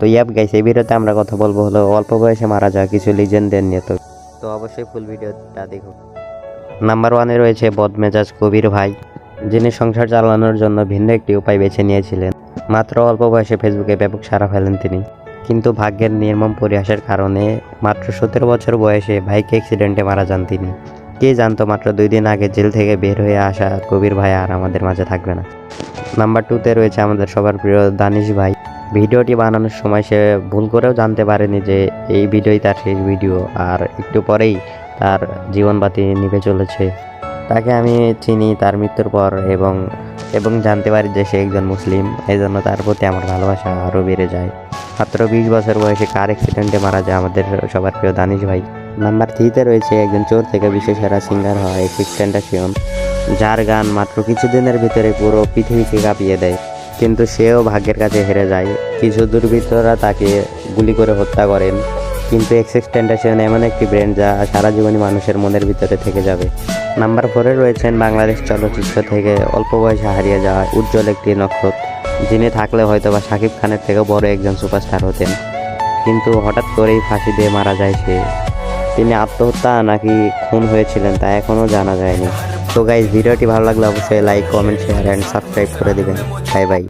তো ইয়াব গাইস এই ভিডিওতে আমরা কথা বলব হলো অল্প বয়সে মারা যাওয়া কিছু লিজেন্ডদের নিয়ে। তো তো অবশ্যই ফুল ভিডিওটা দেখো। নাম্বার ওয়ানে রয়েছে বদমেজাজ কবির ভাই, যিনি সংসার চালানোর জন্য ভিন্ন একটি উপায় বেছে নিয়েছিলেন। মাত্র অল্প বয়সে ফেসবুকে ব্যাপক সারা ফেলেন তিনি। কিন্তু ভাগ্যের নির্মম পরিহাসের কারণে মাত্র সতেরো বছর বয়সে বাইক অ্যাক্সিডেন্টে মারা যান তিনি। কে জানতো মাত্র দুই দিন আগে জেল থেকে বের হয়ে আসা কবির ভাই আর আমাদের মাঝে থাকবে না। নাম্বার টুতে রয়েছে আমাদের সবার প্রিয় দানিশ ভাই। ভিডিওটি বানানোর সময় সে ভুল করেও জানতে পারেনি যে এই ভিডিওই তার শেষ ভিডিও আর একটু পরেই তার জীবনবাতি নিভে চলেছে। তাকে আমি চিনি তার মৃত্যুর পর এবং এবং জানতে পারি যে সে একজন মুসলিম। এই জন্য তার প্রতি আমার ভালোবাসা আরও বেড়ে যায়। মাত্র বিশ বছর বয়সে কার অ্যাক্সিডেন্টে মারা যায় আমাদের সবার প্রিয় দানিশ ভাই? নাম্বার থ্রিতে রয়েছে একজন চোর থেকে বিশেষ সেরা সিঙ্গার হয় এক্সটেন্টাসিয়ন যার গান মাত্র কিছুদিনের ভিতরে পুরো পৃথিবীকে কাঁপিয়ে দেয়। কিন্তু সেও ভাগ্যের কাছে হেরে যায়। কিছু দুর্বৃত্তরা তাকে গুলি করে হত্যা করেন। কিন্তু এক্সটেন্টাসিয়ন এমন একটি ব্র্যান্ড যা সারা জীবনই মানুষের মনের ভিতরে থেকে যাবে। নাম্বার ফোরে রয়েছেন বাংলাদেশ চলচ্চিত্র থেকে অল্প বয়সে হারিয়ে যাওয়া উজ্জ্বল একটি নক্ষত্র, যিনি থাকলে হয়তো বা শাকিব খানের থেকেও বড় একজন সুপারস্টার হতেন। কিন্তু হঠাৎ করেই ফাঁসি দিয়ে মারা যায় সে। তিনি আত্মহত্যা নাকি খুন হয়েছিলেন তা এখনও জানা যায়নি। তো গাইজ ভিডিওটি ভালো লাগলে অবশ্যই like comment share and subscribe করে দেবেন। Bye bye